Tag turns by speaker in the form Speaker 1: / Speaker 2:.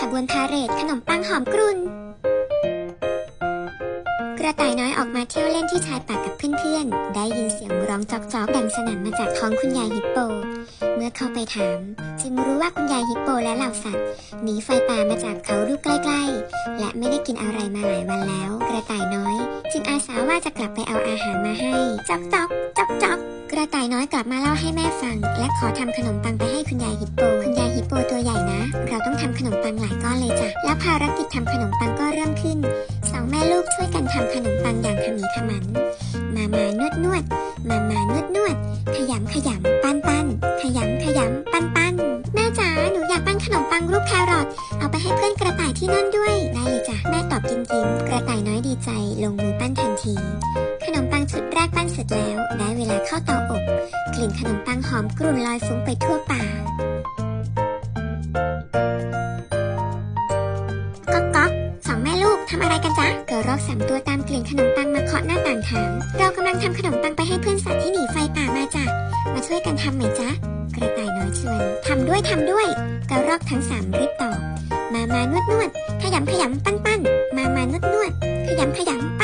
Speaker 1: ขบวนพาเหรดขนมปังหอมกรุ่น กระต่ายน้อยออกมาเที่ยวเล่นที่ชายป่ากับเพื่อนๆ ได้ยินเสียงร้องจอกๆดังสนั่นมาจากท้องคุณยายฮิปโป เมื่อเข้าไปถาม จึงรู้ว่าคุณยายฮิปโปและเหล่าสัตว์หนีไฟป่ามาจากเขาลูกใกล้ๆ และไม่ได้กินอะไรมาหลายวันแล้ว กระต่ายน้อย จึงอาสาว่าจะกลับไปเอาอาหารมาให้จอกจอกจอกจอกกระต่ายน้อยกลับมาเล่าให้แม่ฟัง และขอทำขนมปังไปให้คุณยายฮิปโปคุณยายฮิป เราต้องทำขนมปังหลายก้อนเลยจ้ะ แล้วภารกิจทำขนมปังก็เริ่มขึ้น สองแม่ลูกช่วยกันทำขนมปังอย่างขมีขมัน มามานวดนวด มามานวดนวด ขยำขยำปั้นปั้นขยำขยำปั้นปั้นแม่จ๋า หนูอยากปั้นขนมปังรูปแครอท เอาไปให้เพื่อนกระต่ายที่นั่นด้วย ได้เลยจ้ะ แม่ตอบกิมกิมกระต่ายน้อยดีใจ ลงมือปั้นทันที ขนมปังชุดแรกปั้นเสร็จแล้ว ได้เวลาเข้าเตาอบ กลิ่นขนมปังหอมกรุ่นลอยฟุ้งไปทั่วป่าำอะไรกันจ๊ะกระรอกสามตัวตามกลิ่นขนมปังมาเคาะหน้าต่างถามเรากำลังทำขนมปังไปให้เพื่อนสัตว์ที่หนีไฟป่ามาจ้ะมาช่วยกันทำไหมจ๊ะกระต่ายน้อยชวนทำด้วยทำด้วยกระรอกทั้งสามรีบตอบมามานวดนวดขยำขยำปั้นปั้นมามานวดนวดขยำขยำปั้นปั้น